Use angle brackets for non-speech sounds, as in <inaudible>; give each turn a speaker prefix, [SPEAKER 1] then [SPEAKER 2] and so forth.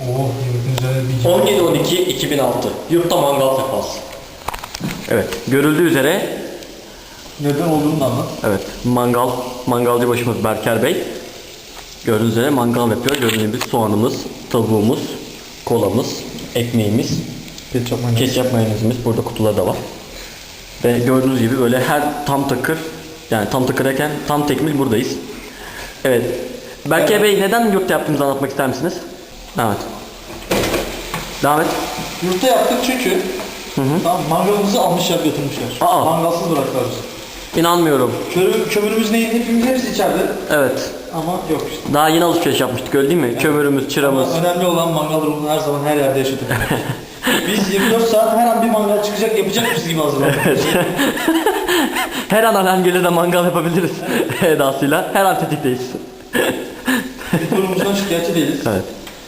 [SPEAKER 1] Oh gördüğünüz üzere bir
[SPEAKER 2] 17-12-2006 Yurtta mangal sefası. Evet, görüldüğü üzere
[SPEAKER 1] neden olduğunu da anlat.
[SPEAKER 2] evet mangal mangalcı başımız Berker Bey. Gördüğünüz üzere mangal yapıyor. Gördüğünüz gibi soğanımız, tavuğumuz, kolamız, ekmeğimiz,
[SPEAKER 1] Ketçap mayonez.
[SPEAKER 2] ketçap mayonezimiz burada kutuları da var. Ve gördüğünüz gibi böyle her tam takır yani tam takır derken tam tekmil buradayız. Evet. Berker Bey neden yurtta yaptığınızı anlatmak ister misiniz? Evet. Devam et.
[SPEAKER 1] Yurtta yaptık çünkü Tamam, mangalımızı almışlar götürmüşler.
[SPEAKER 2] Aa.
[SPEAKER 1] Mangalsız bıraktılar bizi.
[SPEAKER 2] İnanmıyorum.
[SPEAKER 1] Kömür, kömürümüz neydi? Hepimiz hepsi içeride.
[SPEAKER 2] Evet.
[SPEAKER 1] Ama yok işte.
[SPEAKER 2] Daha yeni alışveriş yapmıştık öyle değil mi? Kömürümüz, çıramız.
[SPEAKER 1] Ama önemli olan mangal ruhunu her zaman her yerde yaşadık. <laughs> Biz 24 saat her an bir mangal çıkacak yapacakmışız gibi hazırlandık. <laughs>
[SPEAKER 2] Her an Alengir'de de mangal yapabiliriz edasıyla. Her an tetikteyiz.
[SPEAKER 1] Biz durumumuzdan şikayetçi değiliz.
[SPEAKER 2] Evet.